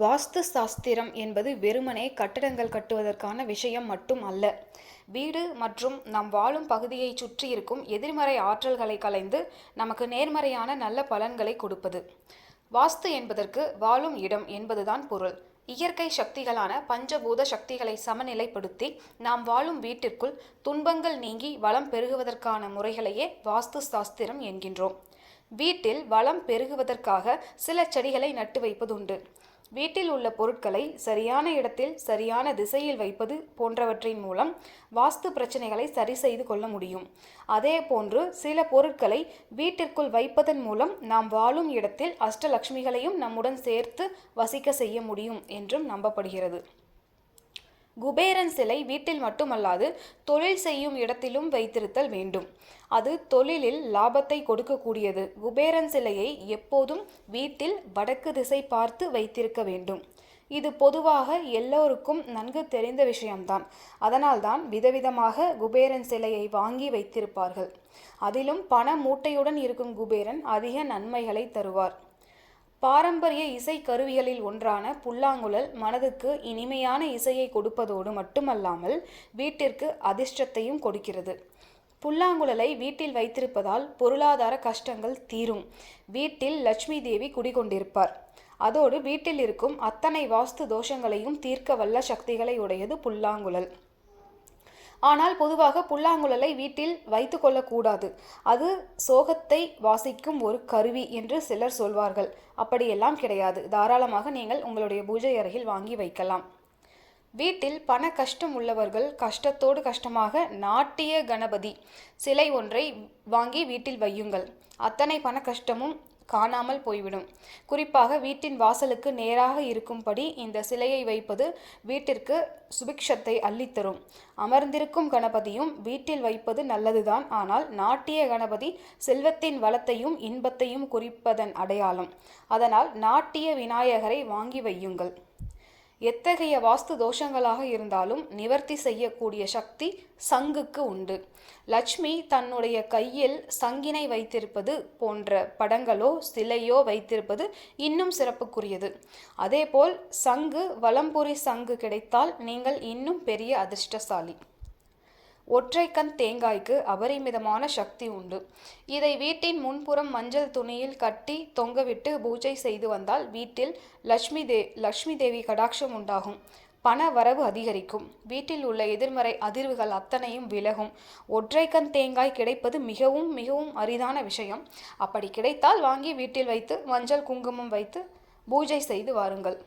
வாஸ்து சாஸ்திரம் என்பது வெறுமனே கட்டடங்கள் கட்டுவதற்கான விஷயம் மட்டும் அல்ல. வீடு மற்றும் நாம் வாழும் பகுதியைச் சுற்றி இருக்கும் எதிர்மறை ஆற்றல்களை கலைந்து நமக்கு நேர்மறையான நல்ல பலன்களை கொடுப்பது. வாஸ்து என்பதற்கு வாழும் இடம் என்பதுதான் பொருள். இயற்கை சக்திகளான பஞ்சபூத சக்திகளை சமநிலைப்படுத்தி நாம் வாழும் வீட்டிற்குள் துன்பங்கள் நீங்கி வளம் பெருகுவதற்கான முறைகளையே வாஸ்து சாஸ்திரம் என்கின்றோம். வீட்டில் வளம் பெருகுவதற்காக சில செடிகளை நட்டு வைப்பதுண்டு. வீட்டில் உள்ள பொருட்களை சரியான இடத்தில் சரியான திசையில் வைப்பது போன்றவற்றின் மூலம் வாஸ்து பிரச்சனைகளை சரி செய்து கொள்ள முடியும். அதே போன்று சில பொருட்களை வீட்டிற்குள் வைப்பதன் மூலம் நாம் வாழும் இடத்தில் அஷ்டலக்ஷ்மிகளையும் நம்முடன் சேர்த்து வசிக்க செய்ய முடியும் என்றும் நம்பப்படுகிறது. குபேரன் சிலை வீட்டில் மட்டுமல்லாது தொழில் செய்யும் இடத்திலும் வைத்திருத்தல் வேண்டும். அது தொழிலில் லாபத்தை கொடுக்கக்கூடியது. குபேரன் சிலையை எப்போதும் வீட்டில் வடக்கு திசை பார்த்து வைத்திருக்க வேண்டும். இது பொதுவாக எல்லோருக்கும் நன்கு தெரிந்த விஷயம்தான். அதனால்தான் விதவிதமாக குபேரன் சிலையை வாங்கி வைத்திருப்பார்கள். அதிலும் பண மூட்டையுடன் இருக்கும் குபேரன் அதிக நன்மைகளை தருவார். பாரம்பரிய இசை கருவிகளில் ஒன்றான புல்லாங்குழல் மனதுக்கு இனிமையான இசையை கொடுப்பதோடு மட்டுமல்லாமல் வீட்டிற்கு அதிர்ஷ்டத்தையும் கொடுக்கிறது. புல்லாங்குழலை வீட்டில் வைத்திருப்பதால் பொருளாதார கஷ்டங்கள் தீரும். வீட்டில் லட்சுமி தேவி குடிகொண்டிருப்பார். அதோடு வீட்டில் இருக்கும் அத்தனை வாஸ்து தோஷங்களையும் தீர்க்க வல்ல சக்திகளை உடையது புல்லாங்குழல். ஆனால் பொதுவாக புல்லாங்குழலை வீட்டில் வைத்து கொள்ளக்கூடாது. அது சோகத்தை வாசிக்கும் ஒரு கருவி என்று சிலர் சொல்வார்கள். அப்படியெல்லாம் கிடையாது. தாராளமாக நீங்கள் உங்களுடைய பூஜை அறையில் வாங்கி வைக்கலாம். வீட்டில் பண கஷ்டம் உள்ளவர்கள் கஷ்டத்தோடு கஷ்டமாக நாட்டிய கணபதி சிலை ஒன்றை வாங்கி வீட்டில் வையுங்கள். அத்தனை பண கஷ்டமும் காணாமல் போய்விடும். குறிப்பாக வீட்டின் வாசலுக்கு நேராக இருக்கும்படி இந்த சிலையை வைப்பது வீட்டிற்கு சுபிக்ஷத்தை அள்ளித்தரும். அமர்ந்திருக்கும் கணபதியும் வீட்டில் வைப்பது நல்லதுதான். ஆனால் நாட்டிய கணபதி செல்வத்தின் வளத்தையும் இன்பத்தையும் குறிப்பதன் அடையாளம். அதனால் நாட்டிய விநாயகரை வாங்கி வையுங்கள். எத்தகைய வாஸ்து தோஷங்களாக இருந்தாலும் நிவர்த்தி செய்யக்கூடிய சக்தி சங்குக்கு உண்டு. லட்சுமி தன்னுடைய கையில் சங்கினை வைத்திருப்பது போன்ற படங்களோ சிலையோ வைத்திருப்பது இன்னும் சிறப்புக்குரியது. அதேபோல் சங்கு வலம்புரி சங்கு கிடைத்தால் நீங்கள் இன்னும் பெரிய அதிர்ஷ்டசாலி. ஒற்றைக்கண் தேங்காய்க்கு அபரிமிதமான சக்தி உண்டு. இதை வீட்டின் முன்புறம் மஞ்சள் துணியில் கட்டி தொங்கவிட்டு பூஜை செய்து வந்தால் வீட்டில் லட்சுமி தே லட்சுமி தேவி கடாட்சம் உண்டாகும். பண வரவு அதிகரிக்கும். வீட்டில் உள்ள எதிர்மறை அதிர்வுகள் அத்தனையும் விலகும். ஒற்றைக்கண் தேங்காய் கிடைப்பது மிகவும் மிகவும் அரிதான விஷயம். அப்படி கிடைத்தால் வாங்கி வீட்டில் வைத்து மஞ்சள் குங்குமம் வைத்து பூஜை செய்து வாருங்கள்.